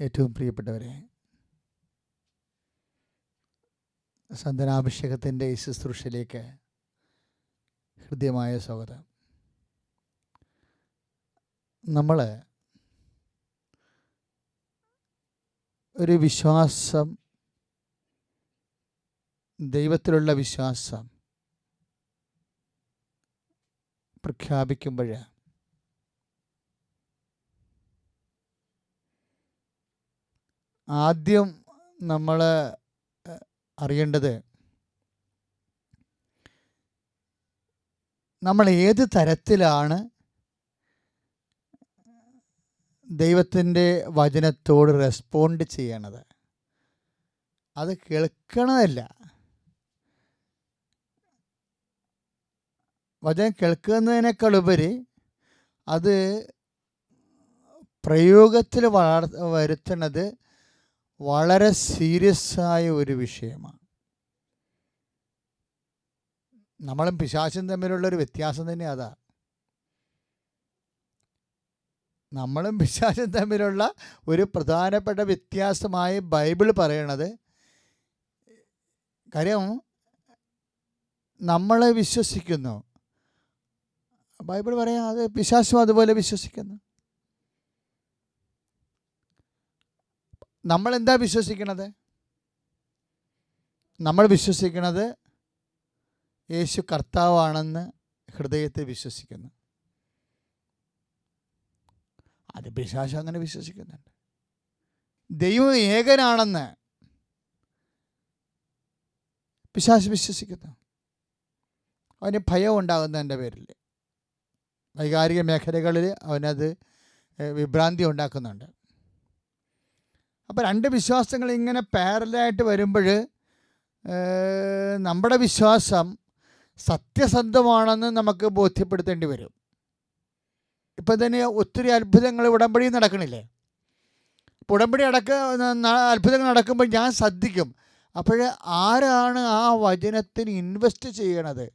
ഏറ്റവും പ്രിയപ്പെട്ടവരെ സന്തനാഭിഷേകത്തിന്റെ ഈ ശുശ്രൂഷയിലേക്ക് ഹൃദ്യമായ സ്വാഗതം. നമ്മൾ ഒരു വിശ്വാസം ദൈവത്തിലുള്ള വിശ്വാസം പ്രഖ്യാപിക്കുമ്പോൾ ആദ്യം നമ്മൾ അറിയേണ്ടത് നമ്മൾ ഏത് തരത്തിലാണ് ദൈവത്തിന്റെ വചനത്തോട് റെസ്പോണ്ട് ചെയ്യണത്? അത് കേൾക്കണതല്ല. വചനം കേൾക്കുന്നതിനേക്കാളുപരി അത് പ്രയോഗത്തിൽ വളർ വരുത്തുന്നത് വളരെ സീരിയസ് ആയ ഒരു വിഷയമാണ്. നമ്മളും പിശാചും തമ്മിലുള്ള ഒരു വ്യത്യാസം തന്നെ അതാ. നമ്മളും പിശാചും തമ്മിലുള്ള ഒരു പ്രധാനപ്പെട്ട വ്യത്യാസമായി ബൈബിൾ പറയണത് കാര്യം നമ്മളെ വിശ്വസിക്കുന്നു. ബൈബിൾ പറയാം അത് പിശാചും അതുപോലെ വിശ്വസിക്കുന്നു. നമ്മൾ എന്താ വിശ്വസിക്കണത്? നമ്മൾ വിശ്വസിക്കണത് യേശു കർത്താവാണെന്ന് ഹൃദയത്തെ വിശ്വസിക്കുന്നു. അത് പിശാശ അങ്ങനെ വിശ്വസിക്കുന്നുണ്ട്. ദൈവം ഏകനാണെന്ന് പിശാശ് വിശ്വസിക്കുന്നു. അവന് ഭയം ഉണ്ടാകുന്നതിന്റെ പേരിൽ. വൈകാരിക മേഖലകളിൽ അവനത് വിഭ്രാന്തി ഉണ്ടാക്കുന്നുണ്ട്. അപ്പോൾ രണ്ട് വിശ്വാസങ്ങൾ ഇങ്ങനെ പാരലായിട്ട് വരുമ്പോൾ നമ്മുടെ വിശ്വാസം സത്യസന്ധമാണെന്ന് നമുക്ക് ബോധ്യപ്പെടുത്തേണ്ടി വരും. ഇപ്പം തന്നെ ഒത്തിരി അത്ഭുതങ്ങൾ ഉടമ്പടി നടക്കണില്ലേ? അപ്പോൾ ഉടമ്പടി അടക്ക അത്ഭുതങ്ങൾ നടക്കുമ്പോൾ ഞാൻ ശ്രദ്ധിക്കും. അപ്പോൾ ആരാണ് ആ വചനത്തിന് ഇൻവെസ്റ്റ് ചെയ്യണത്?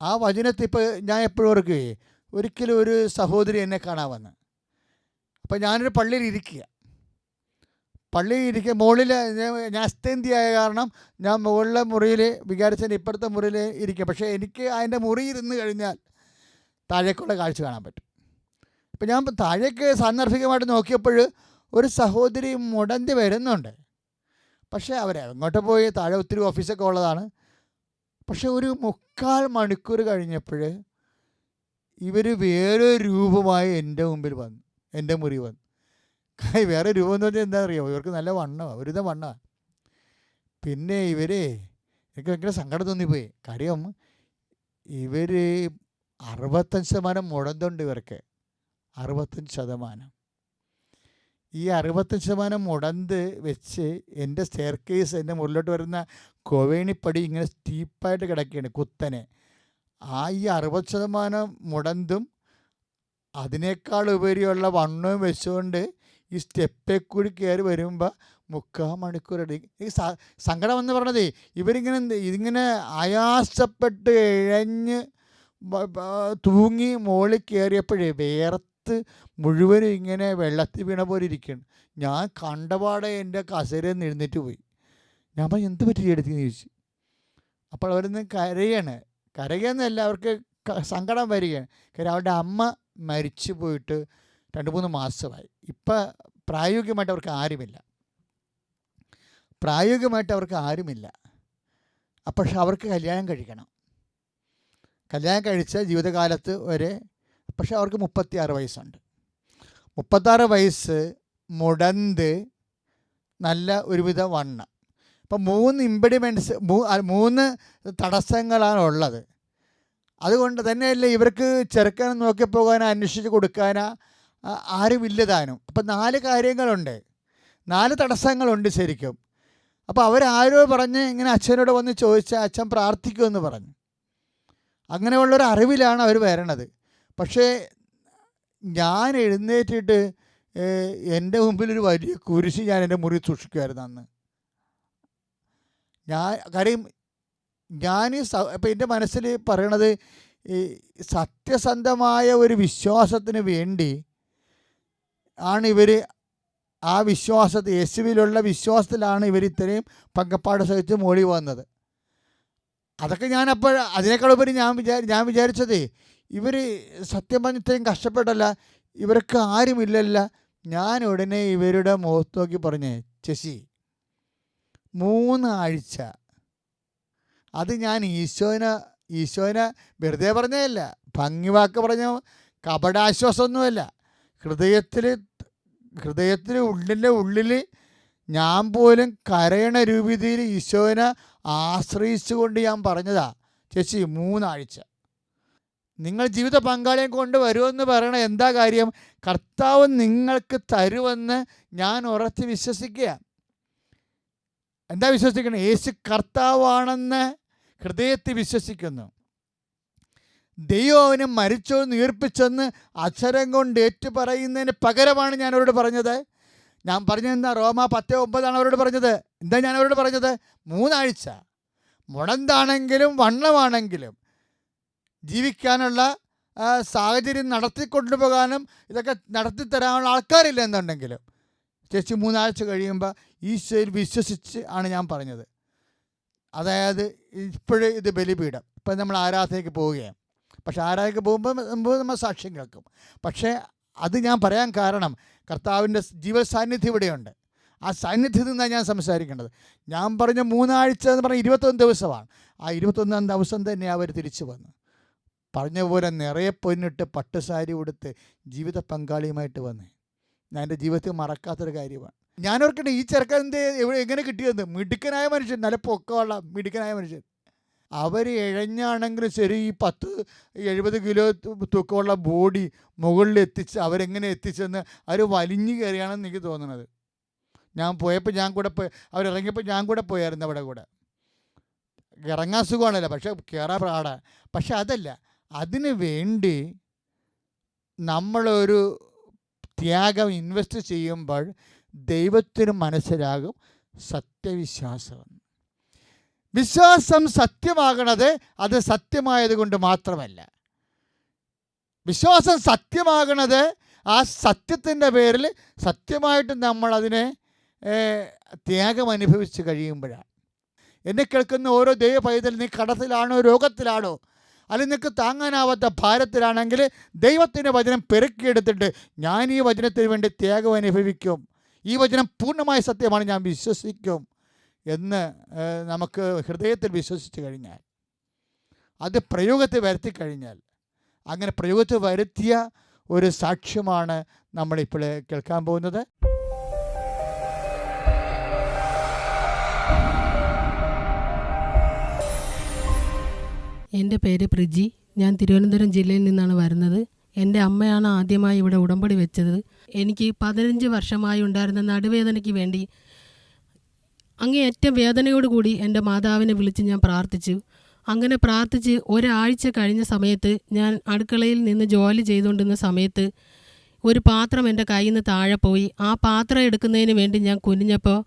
ആ വചനത്തിൽ ഇപ്പോൾ ഞാൻ എപ്പോഴും ഓർക്കുകയെ ഒരിക്കലും ഒരു സഹോദരി എന്നെ കാണാൻ വന്ന്. അപ്പോൾ ഞാനൊരു പള്ളിയിൽ ഇരിക്കുക. പള്ളിയിൽ ഇരിക്കുക മുകളിൽ ഞാൻ അസ്ഥേന്തിയായ കാരണം ഞാൻ മുകളിലെ മുറിയിൽ വികാരിച്ചതിന്റെ ഇപ്പുറത്തെ മുറിയിൽ ഇരിക്കുക പക്ഷേ എനിക്ക് അതിന്റെ മുറി ഇരുന്ന് കഴിഞ്ഞാൽ താഴേക്കുള്ള കാഴ്ച കാണാൻ പറ്റും. ഇപ്പം ഞാൻ താഴേക്ക് സാന്ദർഭികമായിട്ട് നോക്കിയപ്പോൾ ഒരു സഹോദരി മുടന്തി വരുന്നുണ്ട്. പക്ഷേ അവർ അങ്ങോട്ട് പോയി താഴെ ഒത്തിരി ഓഫീസൊക്കെ ഉള്ളതാണ്. പക്ഷെ ഒരു മുക്കാൽ മണിക്കൂർ കഴിഞ്ഞപ്പോൾ ഇവർ വേറെ രൂപമായി എന്റെ മുമ്പിൽ വന്നു എന്റെ മുറി വന്നു. വേറെ രൂപം എന്ന് പറഞ്ഞാൽ എന്താ അറിയാമോ ഇവർക്ക് നല്ല വണ്ണമാണ് ഒരുത വണ്ണമാണ് പിന്നെ ഇവരെ എനിക്ക് ഭയങ്കര സങ്കടം തോന്നിപ്പോയി. കാര്യം ഇവർ അറുപത്തഞ്ച് ശതമാനം മുടന്തുണ്ട് ഇവർക്ക്. അറുപത്തഞ്ച് ശതമാനം. ഈ അറുപത്തഞ്ച് ശതമാനം മുടന്ത് വെച്ച് എന്റെ സ്റ്റെയർ കേസ് എന്റെ മുകളിലോട്ട് വരുന്ന കോവേണിപ്പടി ഇങ്ങനെ സ്റ്റീപ്പായിട്ട് കിടക്കുകയാണ് കുത്തനെ. ആ ഈ അറുപത് ശതമാനം മുടന്തും അതിനേക്കാൾ ഉപരിയുള്ള വണ്ണവും വെച്ചുകൊണ്ട് ഈ സ്റ്റെപ്പേ കൂടി കയറി വരുമ്പോൾ മുക്കാൽ മണിക്കൂർ എടുക്കും ഈ സങ്കടം എന്ന് പറഞ്ഞതേ ഇവരിങ്ങനെ ഇതിങ്ങനെ ആയാസപ്പെട്ട് ഇഴഞ്ഞ് തൂങ്ങി മുകളിൽ കയറിയപ്പോഴേ വേർത്ത് മുഴുവനും ഇങ്ങനെ വെള്ളത്തിൽ വീണ പോലെ ഇരിക്കുന്നു ഞാൻ കണ്ടപാടെ എന്റെ കസേരയിൽ നിന്ന് എഴുന്നേറ്റ് പോയി. ഞാൻ പറഞ്ഞു എന്ത് പറ്റി എടുത്തു ചോദിച്ചു. അപ്പോൾ അവരിന്ന് കരയാണ്. കരയെന്നല്ല അവർക്ക് സങ്കടം വരികയാണ്. കാര്യം അവരുടെ അമ്മ മരിച്ചു പോയിട്ട് രണ്ട് മൂന്ന് മാസമായി. ഇപ്പം പ്രായോഗികമായിട്ട് അവർക്ക് ആരുമില്ല. പ്രായോഗികമായിട്ട് അവർക്ക് ആരുമില്ല. അപ്പോൾ അവർക്ക് കല്യാണം കഴിക്കണം. കല്യാണം കഴിച്ച ജീവിതകാലത്ത് വരെ പക്ഷെ അവർക്ക് മുപ്പത്തിയാറ് വയസ്സുണ്ട്. മുപ്പത്താറ് വയസ്സ് മുടന്ത് നല്ല ഒരുവിധ വണ്ണം. അപ്പം മൂന്ന് ഇമ്പിഡിമെന്റ്സ് മൂന്ന് തടസ്സങ്ങളാണ് ഉള്ളത്. അതുകൊണ്ട് തന്നെയല്ലേ ഇവർക്ക് ചെറുക്കാൻ നോക്കി പോകാനോ അന്വേഷിച്ച് കൊടുക്കാനോ ആരുമില്ലതാനും. അപ്പം നാല് കാര്യങ്ങളുണ്ട്. നാല് തടസ്സങ്ങളുണ്ട് ശരിക്കും. അപ്പോൾ അവരാരോ പറഞ്ഞ് ഇങ്ങനെ അച്ഛനോട് വന്ന് ചോദിച്ചാൽ അച്ഛൻ പ്രാർത്ഥിക്കുമെന്ന് പറഞ്ഞു. അങ്ങനെയുള്ളൊരു അറിവിലാണ് അവർ വരണത്. പക്ഷേ ഞാൻ എഴുന്നേറ്റിട്ട് എന്റെ മുമ്പിൽ ഒരു വലിയ കുരിശ് ഞാൻ എന്റെ മുറി സൂക്ഷിക്കുമായിരുന്നു അന്ന്. ഞാൻ കാര്യം ഞാൻ ഇപ്പം എന്റെ മനസ്സിൽ പറയണത് ഈ സത്യസന്ധമായ ഒരു വിശ്വാസത്തിന് വേണ്ടി ആണ് ഇവർ ആ വിശ്വാസത്തിൽ യേശുവിലുള്ള വിശ്വാസത്തിലാണ് ഇവർ ഇത്രയും പങ്കപ്പാട് സഹിച്ച് മോളി വന്നത്. അതൊക്കെ അതിനേക്കാൾ ഉപരി ഞാൻ വിചാരി ഞാൻ വിചാരിച്ചതേ ഇവർ സത്യം പറഞ്ഞ് ഇത്രയും കഷ്ടപ്പെട്ടല്ല ഇവർക്ക് ആരുമില്ലല്ല ഞാൻ ഉടനെ ഇവരുടെ മുഖത്ത് നോക്കി പറഞ്ഞേ ചശി മൂന്നാഴ്ച അത് ഞാൻ ഈശോനെ ഈശോനെ വെറുതെ പറഞ്ഞതല്ല ഭംഗിവാക്ക് പറഞ്ഞ കപടാശ്വാസമൊന്നുമല്ല. ഹൃദയത്തിൽ ഹൃദയത്തിന് ഉള്ളിന്റെ ഉള്ളിൽ ഞാൻ പോലും കരയണ രൂപത്തിൽ ഈശോനെ ആശ്രയിച്ചുകൊണ്ട് ഞാൻ പറഞ്ഞതാ ചേച്ചി മൂന്നാഴ്ച. നിങ്ങൾ ജീവിത പങ്കാളിയെ കൊണ്ട് വരുമെന്ന് പറയണ എന്താ കാര്യം? കർത്താവ് നിങ്ങൾക്ക് തരുമെന്ന് ഞാൻ ഉറച്ച് വിശ്വസിക്കുക എന്താ വിശ്വസിക്കണം? യേശു കർത്താവാണെന്ന് ഹൃദയത്തിൽ വിശ്വസിക്കുന്നു. ദൈവം അവനെ മരിച്ചോ നീർപ്പിച്ചെന്ന് അക്ഷരം കൊണ്ട് ഏറ്റു പറയുന്നതിന് പകരമാണ് ഞാൻ അവരോട് പറഞ്ഞത്. ഞാൻ പറഞ്ഞതെന്താ റോമ പത്ത് ഒമ്പതാണ് അവരോട് പറഞ്ഞത്. എന്താ ഞാൻ അവരോട് പറഞ്ഞത്? മൂന്നാഴ്ച. മുടന്താണെങ്കിലും വണ്ണമാണെങ്കിലും ജീവിക്കാനുള്ള സാഹചര്യം നടത്തി കൊണ്ടുപോകാനും ഇതൊക്കെ നടത്തി തരാനുള്ള ആൾക്കാരില്ല എന്നുണ്ടെങ്കിലും. ചേച്ചി മൂന്നാഴ്ച കഴിയുമ്പോൾ ഈശോയിൽ വിശ്വസിച്ച് ആണ് ഞാൻ പറഞ്ഞത്. അതായത് ഇപ്പോഴും ഇത് ബലിപീഠം. ഇപ്പം നമ്മൾ ആരാധനയ്ക്ക് പോവുകയാണ്. പക്ഷേ ആരാധക പോകുമ്പോൾ നമ്മൾ സാക്ഷ്യം കേൾക്കും. പക്ഷേ അത് ഞാൻ പറയാൻ കാരണം കർത്താവിന്റെ ജീവ സാന്നിധ്യം ഇവിടെയുണ്ട്. ആ സാന്നിധ്യത്തിൽ നിന്നാണ് ഞാൻ സംസാരിക്കേണ്ടത്. ഞാൻ പറഞ്ഞ മൂന്നാഴ്ച എന്ന് പറഞ്ഞാൽ ഇരുപത്തൊന്ന് ദിവസമാണ്. ആ ഇരുപത്തൊന്നാം ദിവസം തന്നെ അവർ തിരിച്ചു വന്നു. പറഞ്ഞ പോലെ നിറയെ പൊന്നിട്ട് പട്ടുസാരി ഉടുത്ത് ജീവിത പങ്കാളിയുമായിട്ട് വന്നു. ഞാൻ എന്റെ ജീവിതത്തിൽ മറക്കാത്തൊരു കാര്യമാണ്. ഞാൻ ഓർക്കട്ടെ ഈ ചെറുക്കൻ എന്ത് എങ്ങനെ കിട്ടിയത്? മിടുക്കനായ മനുഷ്യൻ നല്ല പൊക്കമുള്ള മിടുക്കനായ മനുഷ്യൻ. അവർ ഇഴഞ്ഞാണെങ്കിലും ശരി ഈ പത്ത് എഴുപത് കിലോ തൂക്കമുള്ള ബോഡി മുകളിൽ എത്തിച്ച് അവരെങ്ങനെ എത്തിച്ചെന്ന് അവർ വലിഞ്ഞു കയറിയാണെന്ന് എനിക്ക് തോന്നുന്നത് ഞാൻ പോയപ്പോൾ ഞാൻ കൂടെ പോയി അവരിറങ്ങിയപ്പോൾ ഞാൻ കൂടെ പോയായിരുന്നു അവിടെ കൂടെ. ഇറങ്ങാൻ സുഖമാണല്ലോ പക്ഷേ കയറാൻ പാടാ. പക്ഷെ അതല്ല അതിന് വേണ്ടി നമ്മളൊരു ത്യാഗം ഇൻവെസ്റ്റ് ചെയ്യുമ്പോൾ ദൈവത്തിന് മനസ്സിലാകും സത്യവിശ്വാസം. വിശ്വാസം സത്യമാകണത് അത് സത്യമായത് കൊണ്ട് മാത്രമല്ല. വിശ്വാസം സത്യമാകണത് ആ സത്യത്തിന്റെ പേരിൽ സത്യമായിട്ട് നമ്മൾ അതിനെ ത്യാഗം അനുഭവിച്ച് കഴിയുമ്പോഴാണ്. എന്നെ കേൾക്കുന്ന ഓരോ ദൈവ പൈതൽ നീ കടത്തിലാണോ രോഗത്തിലാണോ അല്ലെങ്കിൽ നിനക്ക് താങ്ങാനാവാത്ത ഭാരത്തിലാണെങ്കിൽ ദൈവത്തിന്റെ വചനം പെരുക്കിയെടുത്തിട്ട് ഞാൻ ഈ വചനത്തിന് വേണ്ടി ത്യാഗം അനുഭവിക്കും. ഈ വചനം പൂർണമായ സത്യമാണ് ഞാൻ വിശ്വസിക്കും. എന്ന് നമുക്ക് ഹൃദയത്തിൽ വിശ്വസിച്ച് കഴിഞ്ഞാൽ അത് പ്രയോഗത്തിൽ വരുത്തി കഴിഞ്ഞാൽ അങ്ങനെ പ്രയോഗത്തിൽ വരുത്തിയ ഒരു സാക്ഷ്യമാണ് നമ്മളിപ്പോൾ കേൾക്കാൻ പോകുന്നത്. എന്റെ പേര് പ്രിജി. ഞാൻ തിരുവനന്തപുരം ജില്ലയിൽ നിന്നാണ് വരുന്നത്. എന്റെ അമ്മയാണ് ആദ്യമായി ഇവിടെ ഉടമ്പടി വെച്ചത്. എനിക്ക് പതിനഞ്ച് വർഷമായി ഉണ്ടായിരുന്ന നടുവേദനയ്ക്ക് വേണ്ടി അങ്ങേയറ്റം വേദനയോടുകൂടി എന്റെ മാതാവിനെ വിളിച്ച് ഞാൻ പ്രാർത്ഥിച്ചു. അങ്ങനെ പ്രാർത്ഥിച്ച് ഒരാഴ്ച കഴിഞ്ഞ സമയത്ത് ഞാൻ അടുക്കളയിൽ നിന്ന് ജോലി ചെയ്തുകൊണ്ടിരുന്ന സമയത്ത് ഒരു പാത്രം എന്റെ കയ്യിൽ നിന്ന് താഴെ പോയി. ആ പാത്രം എടുക്കുന്നതിന് വേണ്ടി ഞാൻ കുനിഞ്ഞപ്പോൾ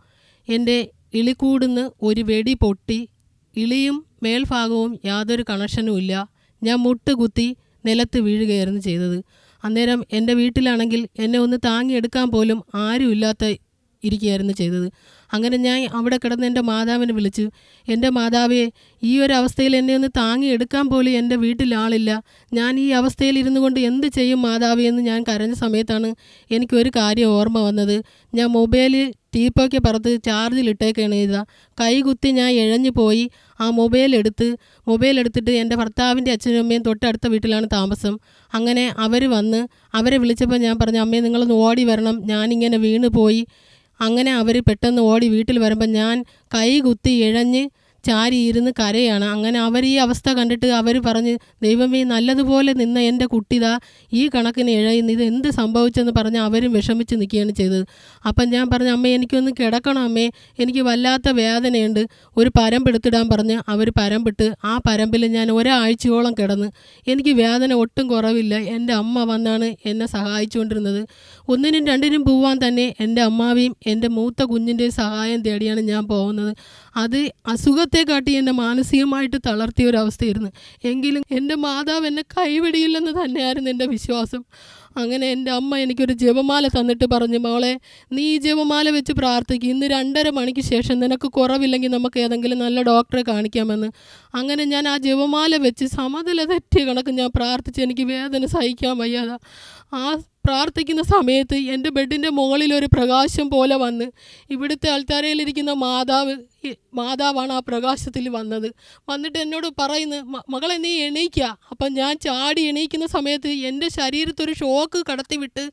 എന്റെ ഇളിക്കൂടുന്ന് ഒരു വെടി പൊട്ടി. ഇളിയും മേൽഭാഗവും യാതൊരു കണക്ഷനും ഇല്ല. ഞാൻ മുട്ട് കുത്തി നിലത്ത് വീഴുകയായിരുന്നു ചെയ്തത്. അന്നേരം എന്റെ വീട്ടിലാണെങ്കിൽ എന്നെ ഒന്ന് താങ്ങിയെടുക്കാൻ പോലും ആരും ഇല്ലാത്ത ഇരിക്കുകയായിരുന്നു ചെയ്തത്. അങ്ങനെ ഞാൻ അവിടെ കിടന്ന് എന്റെ മാതാവിനെ വിളിച്ചു. എന്റെ മാതാവേ ഈ ഒരു അവസ്ഥയിൽ എന്നെ ഒന്ന് താങ്ങിയെടുക്കാൻ പോലും എന്റെ വീട്ടിൽ ആളില്ല. ഞാൻ ഈ അവസ്ഥയിൽ ഇരുന്നു കൊണ്ട് എന്ത് ചെയ്യും മാതാവേ എന്ന് ഞാൻ കരഞ്ഞ സമയത്താണ് എനിക്കൊരു കാര്യം ഓർമ്മ വന്നത്. ഞാൻ മൊബൈലിൽ ടീപ്പൊക്കെ പുറത്ത് ചാർജിലിട്ടേക്കാണ് ചെയ്ത കൈകുത്തി ഞാൻ ഇഴഞ്ഞു പോയി. ആ മൊബൈൽ എടുത്ത് മൊബൈൽ എടുത്തിട്ട് എന്റെ ഭർത്താവിന്റെ അച്ഛനും അമ്മയും തൊട്ടടുത്ത വീട്ടിലാണ് താമസം. അങ്ങനെ അവർ വന്ന് അവരെ വിളിച്ചപ്പോൾ ഞാൻ പറഞ്ഞു അമ്മേ നിങ്ങളൊന്ന് ഓടി വരണം. ഞാനിങ്ങനെ വീണ് പോയി. അങ്ങനെ അവർ പെട്ടെന്ന് ഓടി വീട്ടിൽ വരുമ്പോൾ ഞാൻ കൈകുത്തി ഇഴഞ്ഞ് ചാരി ഇരുന്ന് കരയാണ്. അങ്ങനെ അവർ ഈ അവസ്ഥ കണ്ടിട്ട് അവർ പറഞ്ഞ് ദൈവമേ നല്ലതുപോലെ നിന്ന എന്റെ കുട്ടിതാ ഈ കണക്കിന് ഇഴയുന്നു. ഇത് എന്ത് സംഭവിച്ചെന്ന് പറഞ്ഞ് അവരും വിഷമിച്ച് നിൽക്കുകയാണ് ചെയ്തത്. അപ്പം ഞാൻ പറഞ്ഞു അമ്മേ എനിക്കൊന്ന് കിടക്കണം അമ്മേ. എനിക്ക് വല്ലാത്ത വേദനയുണ്ട്. ഒരു പരമ്പെടുത്തിടാൻ പറഞ്ഞ് അവർ പരമ്പിട്ട് ആ പരമ്പിൽ ഞാൻ ഒരാഴ്ചയോളം കിടന്ന്. എനിക്ക് വേദന ഒട്ടും കുറവില്ല. എന്റെ അമ്മ വന്നാണ് എന്നെ സഹായിച്ചുകൊണ്ടിരുന്നത്. ഒന്നിനും രണ്ടിനും പോവാൻ തന്നെ എന്റെ അമ്മാവിയും എന്റെ മൂത്ത കുഞ്ഞിന്റെ സഹായം തേടിയാണ് ഞാൻ പോകുന്നത്. അത് അസുഖത്തെ കാട്ടി എന്നെ മാനസികമായിട്ട് തളർത്തിയ ഒരു അവസ്ഥയായിരുന്നു എങ്കിലും എന്റെ മാതാവ് എന്നെ കൈവിടിയില്ലെന്ന് തന്നെയായിരുന്നു എന്റെ വിശ്വാസം. അങ്ങനെ എന്റെ അമ്മ എനിക്കൊരു ജപമാല തന്നിട്ട് പറഞ്ഞു മോളെ നീ ഈ ജപമാല വെച്ച് പ്രാർത്ഥിക്കും. ഇന്ന് രണ്ടര മണിക്ക് ശേഷം നിനക്ക് കുറവില്ലെങ്കിൽ നമുക്ക് ഏതെങ്കിലും നല്ല ഡോക്ടറെ കാണിക്കാമെന്ന്. അങ്ങനെ ഞാൻ ആ ജപമാല വെച്ച് സമതല തെറ്റിയ കണക്ക് ഞാൻ പ്രാർത്ഥിച്ച് എനിക്ക് വേദന സഹിക്കാൻ വയ്യാതെ. ആ പ്രാർത്ഥിക്കുന്ന സമയത്ത് എന്റെ ബെഡിന്റെ മുകളിൽ ഒരു പ്രകാശം പോലെ വന്ന് ഇവിടുത്തെ അൾത്താരയിലിരിക്കുന്ന മാതാവ് മാതാവാണ് ആ പ്രകാശത്തിൽ വന്നത്. വന്നിട്ട് എന്നോട് പറയുന്നു മകളെ നീ എണീക്കുക അപ്പം ഞാൻ ചാടി എണീക്കുന്ന സമയത്ത് എന്റെ ശരീരത്തൊരു ഷോക്ക് കടത്തിവിട്ട്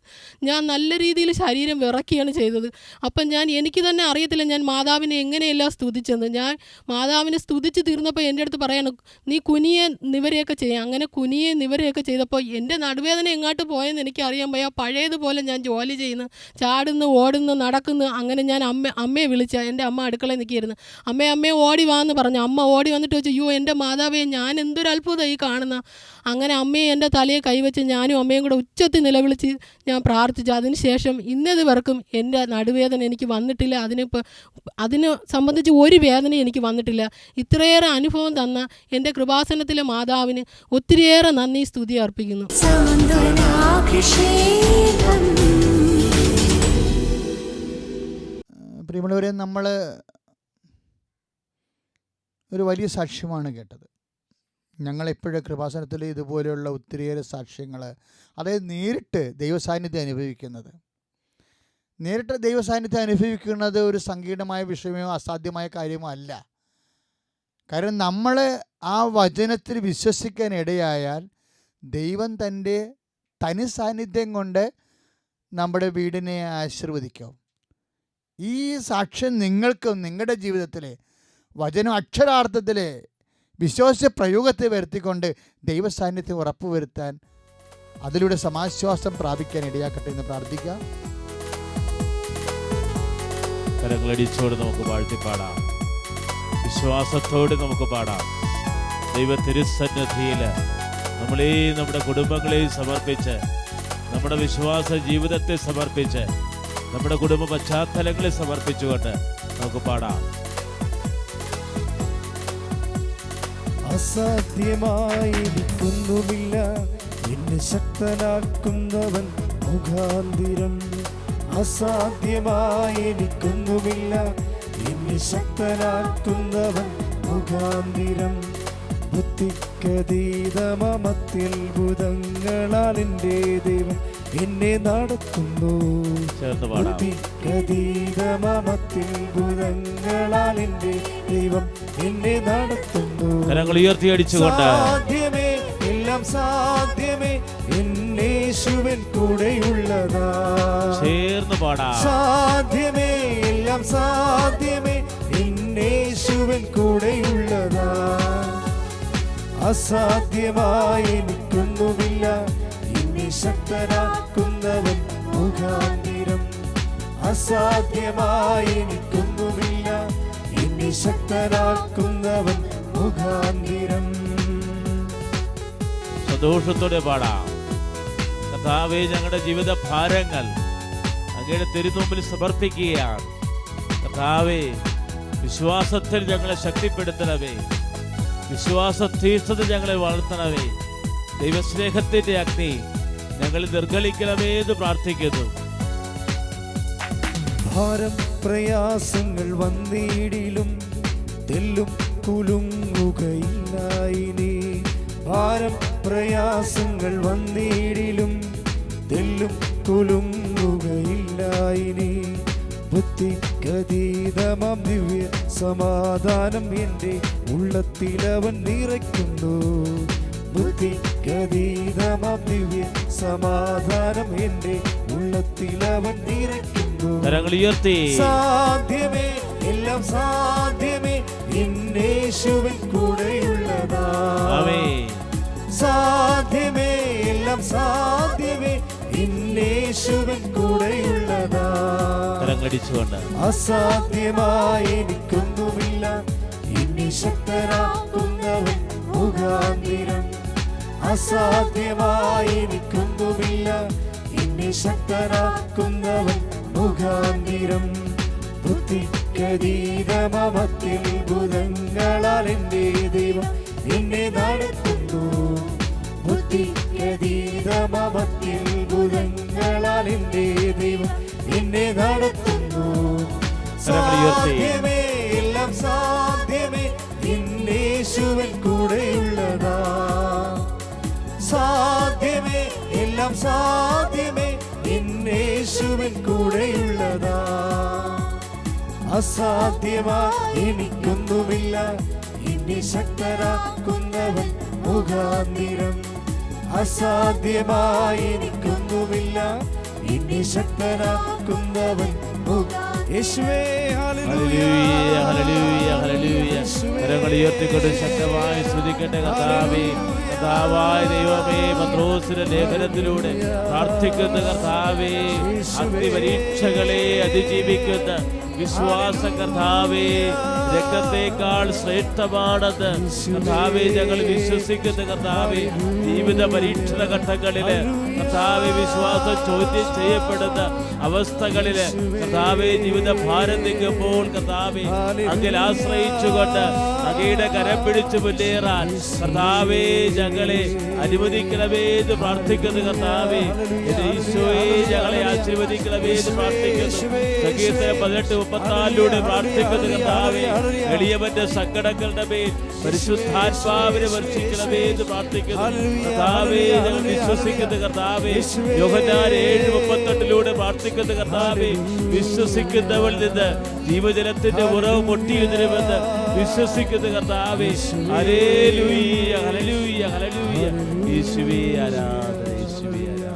ഞാൻ നല്ല രീതിയിൽ ശരീരം വിറക്കുകയാണ് ചെയ്തത്. അപ്പം ഞാൻ എനിക്ക് തന്നെ അറിയത്തില്ല ഞാൻ മാതാവിനെ എങ്ങനെയല്ല സ്തുതിച്ചെന്ന്. ഞാൻ മാതാവിനെ സ്തുതിച്ച് തീർന്നപ്പോൾ എന്റെ അടുത്ത് പറയാണ് നീ കുനിയെ നിവരെയൊക്കെ ചെയ്യാം. അങ്ങനെ കുനിയെ നിവരെയൊക്കെ ചെയ്തപ്പോൾ എന്റെ നടുവേദന എങ്ങോട്ട് പോയെന്ന് എനിക്ക് അറിയാൻ വയ്യ പഴയതുപോലെ ഞാൻ ജോലി ചെയ്യുന്നു ചാടുന്നു ഓടുന്നു നടക്കുന്നു അങ്ങനെ ഞാൻ അമ്മ അമ്മയെ വിളിച്ച എന്റെ അമ്മ അടുക്കളയിൽ നിൽക്കിയിരുന്നു. അമ്മേ അമ്മയെ ഓടി വാന്ന് പറഞ്ഞു. അമ്മ ഓടി വന്നിട്ട് വെച്ചു യോ എന്റെ മാതാവേ ഞാൻ എന്തൊരു അത്ഭുതം ഈ കാണുന്ന. അങ്ങനെ അമ്മയെ എന്റെ തലയെ കൈവച്ച് ഞാനും അമ്മയും കൂടെ ഉച്ചത്തിൽ നിലവിളിച്ച് ഞാൻ പ്രാർത്ഥിച്ചു. അതിനുശേഷം ഇന്നത് വർക്കും എന്റെ നടുവേദന എനിക്ക് വന്നിട്ടില്ല. അതിനിപ്പോൾ അതിനെ സംബന്ധിച്ച് ഒരു വേദന എനിക്ക് വന്നിട്ടില്ല. ഇത്രയേറെ അനുഭവം തന്ന എന്റെ കൃപാസനത്തിലെ മാതാവിന് ഒത്തിരിയേറെ നന്ദി സ്തുതി അർപ്പിക്കുന്നു. പ്രിയമുള്ളവരെ നമ്മൾ ഒരു വലിയ സാക്ഷ്യമാണ് കേട്ടത്. ഞങ്ങളെപ്പോഴും കൃപാസനത്തിൽ ഇതുപോലെയുള്ള ഒത്തിരിയേറെ സാക്ഷ്യങ്ങൾ അതായത് നേരിട്ട് ദൈവസാന്നിധ്യം അനുഭവിക്കുന്നത്. നേരിട്ട് ദൈവസാന്നിധ്യം അനുഭവിക്കുന്നത് ഒരു സങ്കീർണമായ വിഷയമോ അസാധ്യമായ കാര്യമോ അല്ല. കാരണം നമ്മൾ ആ വചനത്തിൽ വിശ്വസിക്കാൻ ഇടയായാൽ ദൈവം തന്റെ തനി സാന്നിധ്യം കൊണ്ട് നമ്മുടെ വീടിനെ ആശീർവദിക്കും. ഈ സാക്ഷ്യം നിങ്ങൾക്കും നിങ്ങളുടെ ജീവിതത്തിൽ വചനം അക്ഷരാർത്ഥത്തിൽ വിശ്വാസ പ്രയോഗത്തെ വരുത്തിക്കൊണ്ട് ദൈവസാന്നിധ്യം ഉറപ്പുവരുത്താൻ അതിലൂടെ സമാശ്വാസം പ്രാപിക്കാൻ ഇടയാക്കട്ടെ എന്ന് പ്രാർത്ഥിക്കാം. കരങ്ങളടിച്ചോട് നമുക്ക് വാഴ്ത്തിപ്പാടാം. വിശ്വാസത്തോട് നമുക്ക് പാടാം. ദൈവ തിരുസന്നിധിയിൽ നമ്മളെയും നമ്മുടെ കുടുംബങ്ങളെയും സമർപ്പിച്ച് നമ്മുടെ വിശ്വാസ ജീവിതത്തെ സമർപ്പിച്ച് നമ്മുടെ കുടുംബ പശ്ചാത്തലങ്ങളെ സമർപ്പിച്ചുകൊണ്ട് നമുക്ക് പാടാം. അസാധ്യമായിരിക്കുന്നുമില്ല. എന്നെ ശക്തനാക്കുന്നവൻ മുഖാന്തിരം. അസാധ്യമായിരിക്കുന്നുമില്ല. എന്നെ ശക്തനാക്കുന്നവൻ മുഖാന്തിരം. ബുദ്ധിക്കതീതമത്യത്ഭുതങ്ങളാൽ എന്റെ ദൈവം എന്നെ നടത്തുന്നു. പാടാം. ബുദ്ധിക്കതീതമത്യത്ഭുതങ്ങളാൽ എന്റെ ദൈവം എന്നെ നടത്തുന്നു. കരങ്ങൾ ഉയർത്തി അടിച്ചുകൊണ്ട്. സാധ്യമേ എല്ലാം സാധ്യമേ എന്നേശുവൻ കൂടെയുള്ളതാ. ചേർന്ന് പാടാ. സാധ്യമേ എല്ലാം സാധ്യമേ എന്നേശുവൻ കൂടെയുള്ളതാ. അസാധ്യമായി എനിക്കൊന്നുമില്ല ഇനി ശക്തനാക്കുന്നവൻ മുഖാന്തിരം. അസാധ്യമായി എനിക്കൊന്നുമില്ല ഇനി ശക്തനാക്കുന്നവൻ മുഖാന്തിരം. സന്തോഷത്തോടെ പാടാം. കഥാവേ ഞങ്ങളുടെ ജീവിത ഭാരങ്ങൾ അങ്ങയുടെ തിരുമുമ്പിൽ സമർപ്പിക്കുകയാണ്. കഥാവെ വിശ്വാസത്തിൽ ഞങ്ങളെ ശക്തിപ്പെടുത്തണമേ. വിശ്വാസ തീർത്ഥത്തിൽ ഞങ്ങളെ വളർത്തണമേ. ദൈവസ്നേഹത്തിന്റെ അഗ്നി ഞങ്ങൾ നിർഗളിക്കണമേ എന്ന് പ്രാർത്ഥിക്കുന്നു. ഭാരം പ്രയാസങ്ങൾ വന്നിടിലും തെല്ലും കുലുങ്ങുകയില്ലായിനി ഭാരം പ്രയാസങ്ങൾ വന്നിടിലും തെല്ലും കുലുങ്ങുകയില്ലായിനി ബുദ്ധിക്കതീതമാം ദിവ്യ സമാധാനം എന്റെ ഉള്ളത്തിലവൻ നിറയ്ക്കുന്നു. ബുദ്ധി ഗതീതമം ദിവ്യ സമാധാനം എന്റെ ഉള്ളത്തിലവൻ നിറയ്ക്കുന്നു. ഉയർത്തി. സാധ്യമേ എല്ലാം സാധ്യമേ എന്നേശുവൻ കൂടെയുള്ളതാ. സാധ്യമേ എല്ലാം സാധ്യമേ എന്നേശുവൻ കൂടെയുള്ളതാ. കരങ്ങളടിച്ചുകൊണ്ട്. അസാധ്യമായി എനിക്കൊന്നുമില്ല. എന്നെ ശക്തരാക്കുന്നവൻ മുഖാന്തിരം. അസാധ്യമായി എനിക്കൊന്നുമില്ല. എന്നെ ശക്തരാക്കുന്നവൻ മുഖാന്തിരം. ബുദ്ധിക്കതീതമത്തിൽ ബുധങ്ങളാൽ എന്റെ ദൈവം എന്നെ നടത്തുന്നു. ബുദ്ധിക്കതീതമത്തിൽ ബുധങ്ങളാൽ എന്റെ ദൈവം എന്നെ നടത്തുന്നു. സാധ്യമേ എല്ലാം സാധ്യമേ എന്നേശുവൻ കൂടെയുള്ളതാ സാധ്യമേ എല്ലാം സാധ്യമേ എന്നേശുവൻ കൂടെയുള്ളതാ അസാധ്യമാ എനിക്കൊന്നുമില്ല എന്നെ ശക്തരാക്കുന്നവൻ മുഖാന്തിരം അസാധ്യമായി എനിക്കൊന്നുമില്ല ശക്തനാക്കുന്നവൻ ഉയർത്തിക്കൊണ്ട് ശക്തമായി കർത്താവേ. കർത്താവായ ദൈവമേ പത്രോസിന്റെ ലേഖനത്തിലൂടെ പ്രാർത്ഥിക്കുന്ന കർത്താവേ അഗ്നിപരീക്ഷകളെ അതിജീവിക്കുന്ന വിശ്വാസ കർത്താവേ. രക്തത്തെക്കാൾ ശ്രേഷ്ഠമാണത്. കർത്താവെ ഞങ്ങൾ വിശ്വസിക്കുന്ന കർത്താവെ. ജീവിത പരീക്ഷണ ഘട്ടങ്ങളിൽ കർത്താവെ വിശ്വാസം ചോദ്യം ചെയ്യപ്പെടുന്ന അവസ്ഥകളിൽ കർത്താവെ ജീവിത ഭാരം നീങ്ങുമ്പോൾ കർത്താവെ അങ്ങിൽ ആശ്രയിച്ചുകൊണ്ട് അങ്ങയുടെ കരം പിടിച്ചു മുന്നേറാൻ കർത്താവേ ഞങ്ങളെ അനുവദിക്കണമേ എന്ന് പ്രാർത്ഥിക്കുന്നു കർത്താവേ. ഈശോയെ ഞങ്ങളെ ആശീർവദിക്കണമേ എന്ന് പ്രാർത്ഥിക്കുന്നു. സംഗീതം പതിനെട്ട് മുപ്പത്തിനാലിലൂടെ പ്രാർത്ഥിക്കുന്നു കർത്താവേ. എളിയവന്റെ സങ്കടങ്ങളുടെ മേൽ പരിശുദ്ധാത്മാവിനെ വർഷിക്കണമേ എന്ന് പ്രാർത്ഥിക്കുന്നു. കർത്താവേ ഞങ്ങൾ വിശ്വസിക്കുന്നു കർത്താവേ. യോഹന്നാൻ ഏഴ് മുപ്പത്തെട്ടിലൂടെ പ്രാർത്ഥിക്കുന്നു കർത്താവേ. വിശ്വസിക്കുന്നവളിൽ നിന്ന് ജീവജലത്തിന്റെ ഉറവ് പൊട്ടിയുതിരുമെന്ന് വിശ്വസിക്കുന്നു കർത്താവെ. ഹല്ലേലൂയ ഹല്ലേലൂയ ഹല്ലേലൂയ യേശുവേ ആരാധന യേശുവേ ആരാധന.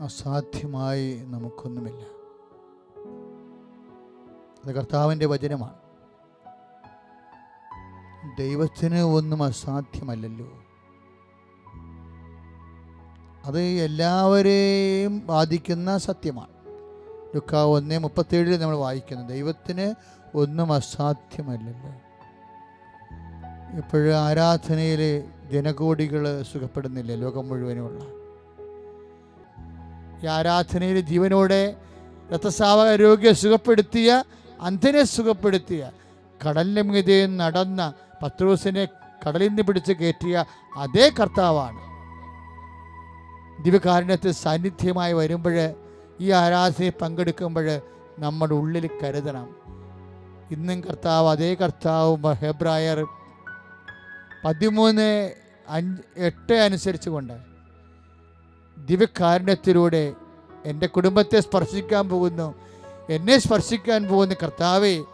അസാധ്യമായി നമുക്കൊന്നുമില്ല. അത് കർത്താവിന്റെ വചനമാണ്. ദൈവത്തിന് ഒന്നും അസാധ്യമല്ലല്ലോ. അത് എല്ലാവരെയും ബാധിക്കുന്ന സത്യമാണ്. ലുക്ക ഒന്ന് മുപ്പത്തേഴിൽ നമ്മൾ വായിക്കുന്നു ദൈവത്തിന് ഒന്നും അസാധ്യമല്ലല്ലോ. ഇപ്പോഴും ആരാധനയിൽ ജനകോടികൾ സുഖപ്പെടുന്നില്ല ലോകം മുഴുവനുമുള്ള ഈ ആരാധനയിൽ ജീവനോടെ രക്തസ്രാവക രോഗിയെ സുഖപ്പെടുത്തിയ അന്ധനെ സുഖപ്പെടുത്തിയ കടലിന്റെ നടന്ന പത്രോസിനെ കടലിൽ നിന്ന് പിടിച്ച് കയറ്റിയ അതേ കർത്താവാണ്. ദിവ്യകാരുണ്യത്തിൽ സാന്നിധ്യമായി വരുമ്പോൾ ഈ ആരാധനയിൽ പങ്കെടുക്കുമ്പോൾ നമ്മുടെ ഉള്ളിൽ കരുതണം. ഇന്നും കർത്താവ് അതേ കർത്താവ് ഹെബ്രായർ പതിമൂന്ന് അഞ്ച് എട്ട് അനുസരിച്ച് കൊണ്ട് ദിവ്യകാരുണ്യത്തിലൂടെ എന്റെ കുടുംബത്തെ സ്പർശിക്കാൻ പോകുന്നു. എന്നെ സ്പർശിക്കാൻ പോകുന്ന കർത്താവെ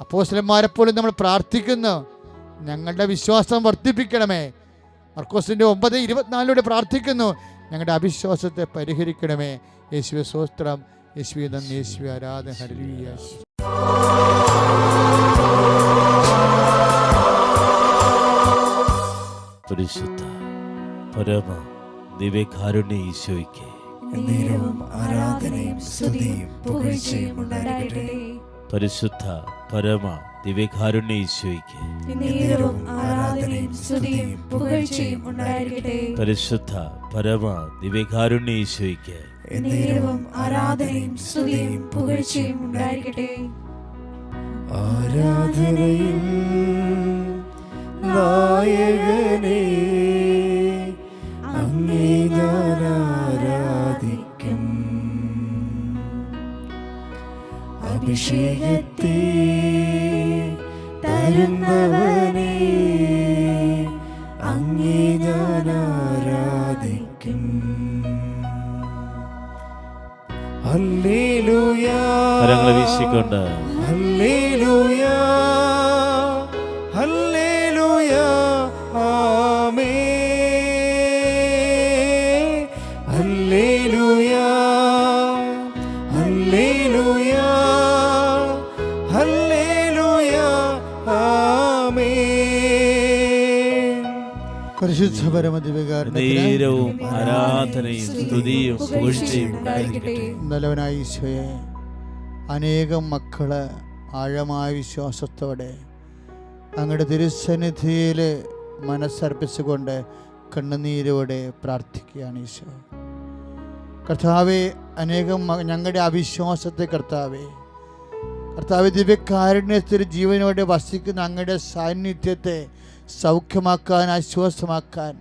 അപ്പോസ്ലന്മാരെപ്പോലും നമ്മൾ പ്രാർത്ഥിക്കുന്നു. ഞങ്ങളുടെ വിശ്വാസം വർദ്ധിപ്പിക്കണമേ. മർക്കോസിന്റെ ഒമ്പത് ഇരുപത്തിനാലിലൂടെ പ്രാർത്ഥിക്കുന്നു. ഞങ്ങളുടെ അവിശ്വാസത്തെ പരിഹരിക്കണമേ. യേശുവെ സ്വസ്ത്രം യേശുവെ നന്ദി. യേശുവെ ആരാധന. ഹരിയ പരിശുദ്ധ പരമ ദിവ്യകാരുണ്യ ഈശോയ്ക്ക് എന്നേരവും ആരാധനയും സ്തുതിയും പുകഴ്ചയും ഉണ്ടായിരിക്കട്ടെ. പരിശുദ്ധ പരമ ദിവ്യകാരുണ്യ ഈശോയ്ക്ക് നേരവും ആരാധനയും സ്തുതിയും പുകഴ്ചയും ഉണ്ടായിരിക്കട്ടെ. പരിശുദ്ധ പരമ ദിവ്യകാരുണ്യ ഈശോയ്ക്ക് നേരവും ആരാധനയും സ്തുതിയും പുകഴ്ചയും ഉണ്ടായിരിക്കട്ടെ. നായകനെ അങ്ങേ ഞാൻ ആരാധിക്കും. അഭിഷേകത്തെ തരുന്നവനെ കരങ്ങളെ വീശിക്കൊണ്ട്. ഹല്ലേലൂയാ ഹല്ലേലൂയാ. പരിശുദ്ധ ആരാധനയും സ്തുതിയും പുകഴ്ചയും നല്ലവനായ ഈശോയെ അനേകം മക്കൾ ആഴമായ വിശ്വാസത്തോടെ അങ്ങയുടെ തിരുസന്നിധിയിൽ മനസ്സർപ്പിച്ചുകൊണ്ട് കണ്ണുനീരോടെ പ്രാർത്ഥിക്കുകയാണ് ഈശോ. കർത്താവെ അനേകം ഞങ്ങളുടെ അവിശ്വാസത്തെ കർത്താവെ കർത്താവ് ദിവ്യകാരുണ്യത്തിൽ ജീവനോടെ വസിക്കുന്ന അങ്ങയുടെ സാന്നിധ്യത്തെ സൗഖ്യമാക്കാൻ ആശ്വാസമാക്കാൻ.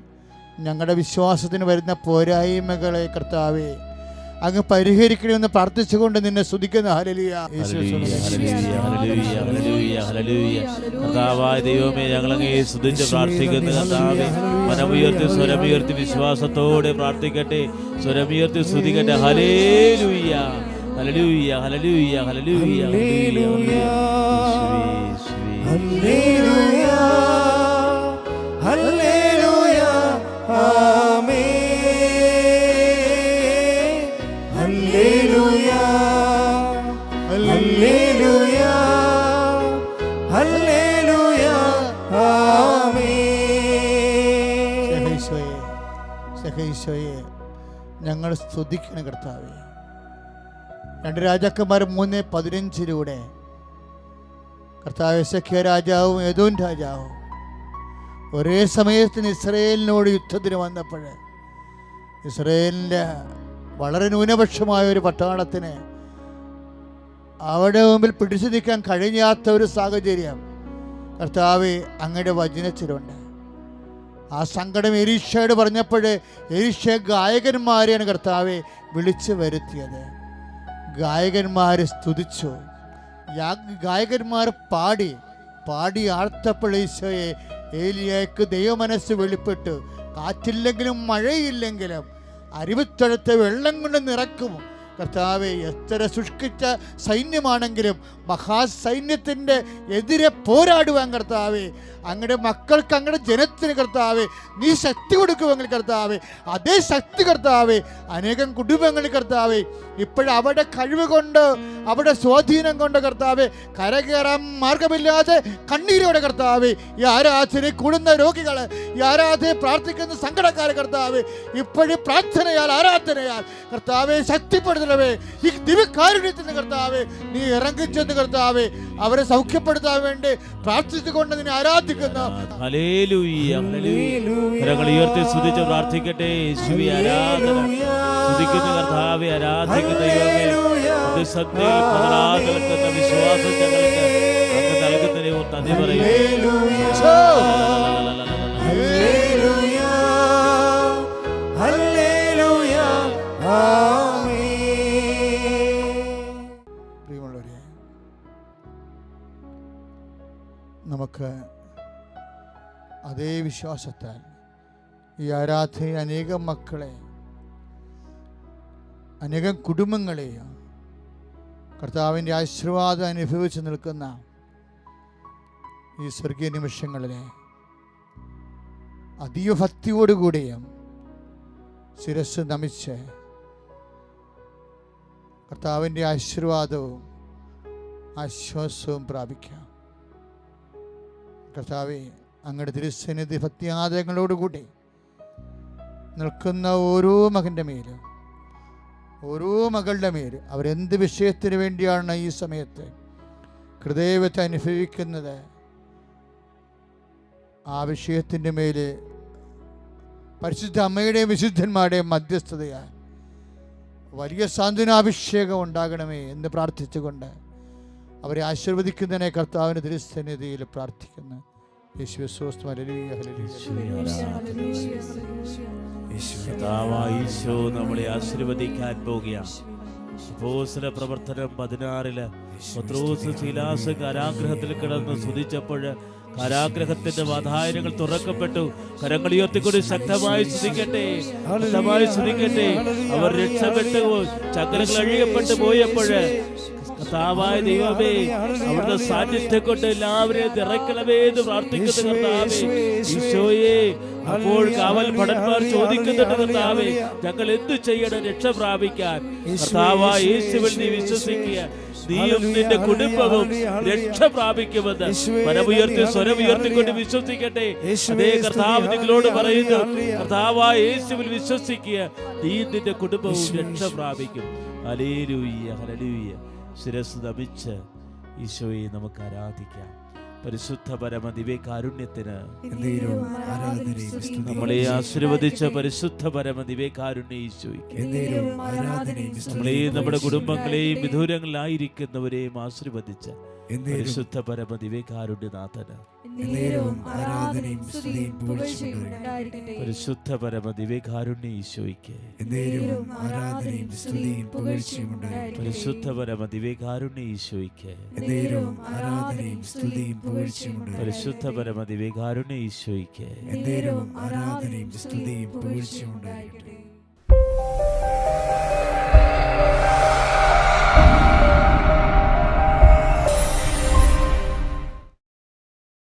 ഞങ്ങളുടെ വിശ്വാസത്തിന് വരുന്ന പോരായ്മകളെ കർത്താവെ അങ്ങ് പരിഹരിക്കണമെന്ന് പ്രാർത്ഥിച്ചുകൊണ്ട് നിന്നെ സ്തുതിക്കുന്ന. ഹല്ലേലൂയ. ഹല്ലേലൂയ, ഹല്ലേലൂയ, ഹല്ലേലൂയ, ഹല്ലേലൂയ, ഹല്ലേലൂയ. കർത്താവായ ദൈവമേ ഞങ്ങളങ്ങേ സ്തുതിച്ച് പ്രാർത്ഥിക്കുന്നു കർത്താവേ. മനമുയർത്തി സ്വരമുയർത്തി വിശ്വാസത്തോടെ പ്രാർത്ഥിക്കട്ടെ. സ്വരമുയർത്തി സ്തുതിക്കട്ടെ. ഹലേ ഹല്ലേലൂയ ഹല്ലേലൂയ ഹല്ലേലൂയ ഹല്ലേലൂയ യേശുവേ, യേശുവേ. ഞങ്ങൾ സ്തുതിക്കണം കർത്താവെ. രണ്ട് രാജാക്കന്മാർ മൂന്ന് പതിനഞ്ചിലൂടെ കർത്താവ് സഖ്യ രാജാവും യദൂൻ രാജാവും ഒരേ സമയത്തിന് ഇസ്രയേലിനോട് യുദ്ധത്തിന് വന്നപ്പോൾ ഇസ്രയേലിന്റെ വളരെ ന്യൂനപക്ഷമായ ഒരു പട്ടാളത്തിന് അവിടെ മുമ്പിൽ പിടിച്ചു നിൽക്കാൻ കഴിഞ്ഞാത്ത ഒരു സാഹചര്യം കർത്താവ് അങ്ങയുടെ വചനത്തിലുണ്ട്. ആ സങ്കടം എരീഷയോട് പറഞ്ഞപ്പോൾ എരീഷ ഗായകന്മാരെയാണ് കർത്താവ് വിളിച്ചു വരുത്തിയത്. ഗായകന്മാർ സ്തുതിച്ചു. ഗായകന്മാർ പാടി പാടി ആർത്തപ്പോൾ ഈശോയെ ഏലിയക്ക് ദൈവമനസ്സ് വെളിപ്പെട്ട് കാറ്റില്ലെങ്കിലും മഴയില്ലെങ്കിലും അരുവിത്തഴത്തെ വെള്ളം കൊണ്ട് നിറക്കും. കർത്താവെ എത്ര ശുഷ്കിച്ച സൈന്യമാണെങ്കിലും മഹാസൈന്യത്തിന്റെ എതിരെ പോരാടുവാൻ കർത്താവെ അങ്ങയുടെ മക്കൾക്ക് അങ്ങയുടെ ജനത്തിന് കർത്താവെ നീ ശക്തി കൊടുക്കുമെങ്കിൽ കർത്താവെ അതേ ശക്തി കർത്താവെ അനേകം കുടുംബങ്ങളിൽ കർത്താവെ ഇപ്പോഴവിടെ കഴിവ് കൊണ്ട് അവിടെ സ്വാധീനം കൊണ്ട് കർത്താവെ കരകയറാൻ മാർഗമില്ലാതെ കണ്ണീരോടെ കർത്താവെ ഈ ആരാധന കൂടുന്ന രോഗികൾ ഈ ആരാധന പ്രാർത്ഥിക്കുന്ന സങ്കടക്കാരെ കർത്താവെ ഇപ്പോഴും പ്രാർത്ഥനയാൽ ആരാധനയാൽ കർത്താവെ ശക്തിപ്പെടുത്തണമേ. ഈ ദിവ്യകാരുണ്യത്തിന് കർത്താവെ നീ ഇറങ്ങിച്ചെന്ന് കർത്താവെ അവരെ സൗഖ്യപ്പെടുത്താൻ വേണ്ടി പ്രാർത്ഥിച്ചുകൊണ്ട് നിന്നെ ആരാധിക്കുന്നു. കരങ്ങൾ ഉയർത്തി സ്തുതിച്ച് പ്രാർത്ഥിക്കട്ടെ. ആരാധന. സ്തുതിക്കുന്ന കർത്താവെ ആരാധിക്കുന്ന നമുക്ക് അതേ വിശ്വാസത്താൽ ഈ ആരാധന അനേകം മക്കളെ അനേകം കുടുംബങ്ങളെയും കർത്താവിന്റെ ആശീർവാദം അനുഭവിച്ച് നിൽക്കുന്ന ഈ സ്വർഗീയ നിമിഷങ്ങളിലെ അതീവ ഭക്തിയോടുകൂടിയും ശിരസ് നമിച്ച് കർത്താവിന്റെ ആശീർവാദവും ആശ്വാസവും പ്രാപിക്കാം. കർത്താവെ അങ്ങയുടെ തിരുസന്നിധി ഭക്തിയാദങ്ങളോടുകൂടി നിൽക്കുന്ന ഓരോ മകന്റെ മേലും ഓരോ മകളുടെ മേലും അവരെന്ത് വിഷയത്തിന് വേണ്ടിയാണ് ഈ സമയത്ത് ഹൃദയവത്തെ അനുഭവിക്കുന്നത്? ആ വിഷയത്തിന്റെ മേൽ പരിശുദ്ധ അമ്മയുടെയും വിശുദ്ധന്മാരുടെയും മധ്യസ്ഥതയാൽ വലിയ സാന്ത്വനാഭിഷേകം ഉണ്ടാകണമേ എന്ന് പ്രാർത്ഥിച്ചുകൊണ്ട് അവരെ ആശീർവദിക്കുന്നതിനെ കർത്താവിന് തിരുസന്നിധിയിൽ പ്രാർത്ഥിക്കുന്നു. യേശു വിശ്വസ്തു ഹല്ലേലൂയ, ഹല്ലേലൂയ. ഈശോ നമ്മളെ ആശീർവദിക്കാൻ പോകുകയാണ് അപ്പോസ്തല പ്രവർത്തനം പതിനാറിൽ പത്രോസ് ശീലാസ് കാരാഗ്രഹത്തിൽ കിടന്ന് സ്തുതിച്ചപ്പോൾ കാരാഗ്രഹത്തിന്റെ വാതായനങ്ങൾ തുറക്കപ്പെട്ടു. കരങ്ങൾ ഉയർത്തിക്കൊണ്ട് ശക്തമായി സ്തുതിക്കട്ടെ ശക്തമായി സ്തുതിക്കട്ടെ. അവർ രക്ഷപ്പെട്ടു ചക്രങ്ങൾ അഴിയപ്പെട്ടു പോയപ്പോൾ കർത്താവായ ദൈവമേ അവിടുത്തെ സാന്നിധ്യം കൊണ്ട് എല്ലാവരെയും നിറയ്ക്കണമേ എന്ന് പ്രാർത്ഥിക്കുന്നു കർത്താവേ. ഈശോയെ അപ്പോൾ കാവൽ ഭടന്മാർ ചോദിക്കുന്നുണ്ട് കർത്താവേ ഞങ്ങൾ എന്തു ചെയ്യണം? രക്ഷ പ്രാപിക്കാൻ. കർത്താവായ യേശുവിൽ നീ വിശ്വസിക്കുക. നീയും നിന്റെ കുടുംബവും രക്ഷ പ്രാപിക്കുമെന്ന്. മനമുയർത്തി സ്വരമുയർത്തിക്കൊണ്ട് വിശ്വസിക്കട്ടെ. അതേ കർത്താവ് നിങ്ങളോട് പറയുന്നു. കർത്താവായ യേശുവിൽ വിശ്വസിക്കുക. നീ നിന്റെ കുടുംബവും രക്ഷ പ്രാപിക്കും. ഹലേലൂയ്യ ഹലലൂയ്യ ശിരസ് നമിച്ച് ഈശോയെ നമുക്ക് ആരാധിക്കാം. പരിശുദ്ധ പരമ ദിവ്യകാരുണ്യത്തിന് നമ്മളെ ആശീർവദിച്ച പരിശുദ്ധ പരമ ദിവ്യകാരുണ്യ ഈശോയ്ക്ക്. നമ്മളെയും നമ്മുടെ കുടുംബങ്ങളെയും വിദൂരങ്ങളിലായിരിക്കുന്നവരെയും ആശീർവദിച്ച പരിശുദ്ധ പരമ ദിവ്യകാരുണ്യനാഥന് എന്നേരവും ആരാധനയും സ്തുതിയും പരിശുദ്ധ പരമ ദിവ്യകാരുണ്യ ഈശോയ്ക്ക്. എന്നേരും ആരാധനയും സ്തുതിയും പുകഴ്ചയും പരിശുദ്ധ പരമ ദിവ്യകാരുണ്യ ഈശോയ്ക്ക്. എന്നേരും ആരാധനയും സ്തുതിയും പുകഴ്ചയും പരിശുദ്ധ പരമ ദിവ്യകാരുണ്യ ഈശോയ്ക്ക്. എന്നേരും ആരാധനയും സ്തുതിയും പുകഴ്ചയും ഉണ്ടായിരിക്കട്ടെ.